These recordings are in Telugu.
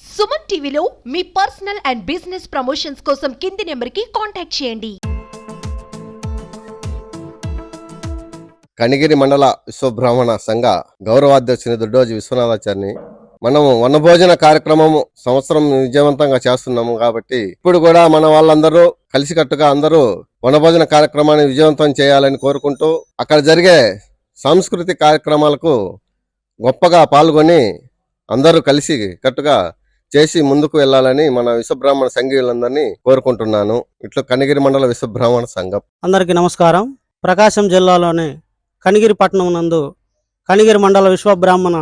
సుమన్ టీవీలో మీ పర్సనల్ అండ్ బిజినెస్ ప్రమోషన్స్ కోసం కింది నెంబర్కి కాంటాక్ట్ చేయండి. కనిగిరి మండల విశ్వబ్రాహ్మణ సంఘ గౌరవాధ్యక్షుని దొడ్డోజి విశ్వనాథాచార్యని. మనము వనభోజన కార్యక్రమము సంవత్సరం విజయవంతంగా చేస్తున్నాము కాబట్టి ఇప్పుడు కూడా మన వాళ్ళందరూ కలిసికట్టుగా అందరూ వనభోజన కార్యక్రమాన్ని విజయవంతం చేయాలని కోరుకుంటూ అక్కడ జరిగే సాంస్కృతిక కార్యక్రమాలకు గొప్పగా పాల్గొని అందరూ కలిసి కట్టుగా చేసి ముందుకు వెళ్ళాలని మన విశ్వబ్రాహ్మణ సంఘీయులందరినీ కోరుకుంటున్నాను. ఇట్లా కనిగిరి మండల విశ్వబ్రాహ్మణ సంఘం. అందరికీ నమస్కారం. ప్రకాశం జిల్లాలోని కనిగిరి పట్టణం నందు కనిగిరి మండల విశ్వబ్రాహ్మణ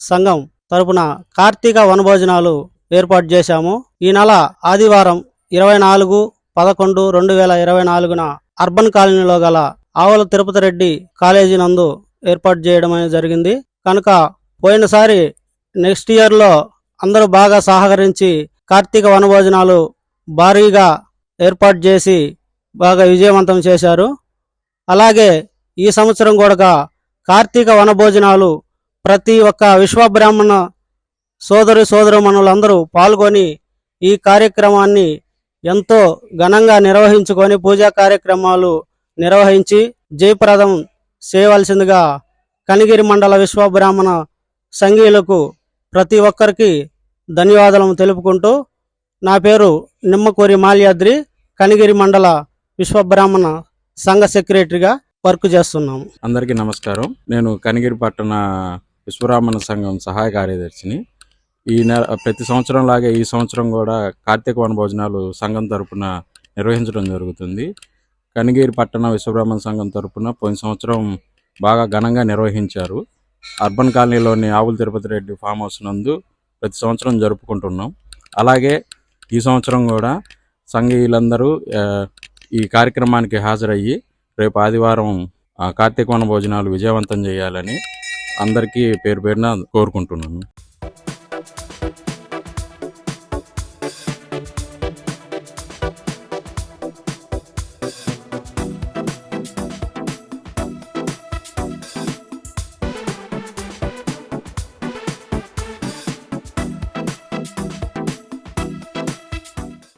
సంఘం తరపున కార్తీక వనభోజనాలు ఏర్పాటు చేశాము. ఈ నెల ఆదివారం ఇరవై నాలుగు పదకొండు రెండు వేల ఇరవై నాలుగున అర్బన్ కాలనీలో గల ఆవుల తిరుపతి రెడ్డి కాలేజీ నందు ఏర్పాటు చేయడం అనేది జరిగింది. కనుక పోయినసారి నెక్స్ట్ ఇయర్లో అందరూ బాగా సహకరించి కార్తీక వనభోజనాలు భారీగా ఏర్పాటు చేసి బాగా విజయవంతం చేశారు. అలాగే ఈ సంవత్సరం కూడా కార్తీక వనభోజనాలు ప్రతి ఒక్క విశ్వబ్రాహ్మణ సోదరి సోదరుమణులందరూ పాల్గొని ఈ కార్యక్రమాన్ని ఎంతో ఘనంగా నిర్వహించుకొని పూజా కార్యక్రమాలు నిర్వహించి జయప్రదం చేయవలసిందిగా కనిగిరి మండల విశ్వబ్రాహ్మణ సంఘీయులకు ప్రతి ఒక్కరికి ధన్యవాదాలు తెలుపుకుంటూ నా పేరు నిమ్మకూరి మాల్యాద్రి కనిగిరి మండల విశ్వబ్రాహ్మణ సంఘ సెక్రటరీగా వర్క్ చేస్తున్నాము అందరికీ నమస్కారం. నేను కనిగిరి పట్టణ విశ్వబ్రాహ్మణ సంఘం సహాయ కార్యదర్శిని. ఈ నెల ప్రతి సంవత్సరం లాగే ఈ సంవత్సరం కూడా కార్తీక వన భోజనాలు సంఘం తరపున నిర్వహించడం జరుగుతుంది. కనిగిరి పట్టణ విశ్వబ్రాహ్మణ సంఘం తరపున పోయిన సంవత్సరం బాగా ఘనంగా నిర్వహించారు. అర్బన్ కాలనీలోని ఆవుల తిరుపతి రెడ్డి ఫామ్ హౌస్ నందు ప్రతి సంవత్సరం జరుపుకుంటున్నాం. అలాగే ఈ సంవత్సరం కూడా సంఘీయులందరూ ఈ కార్యక్రమానికి హాజరయ్యి రేపు ఆదివారం కార్తీకవన భోజనాలు విజయవంతం చేయాలని అందరికీ పేరు పేరున కోరుకుంటున్నాను.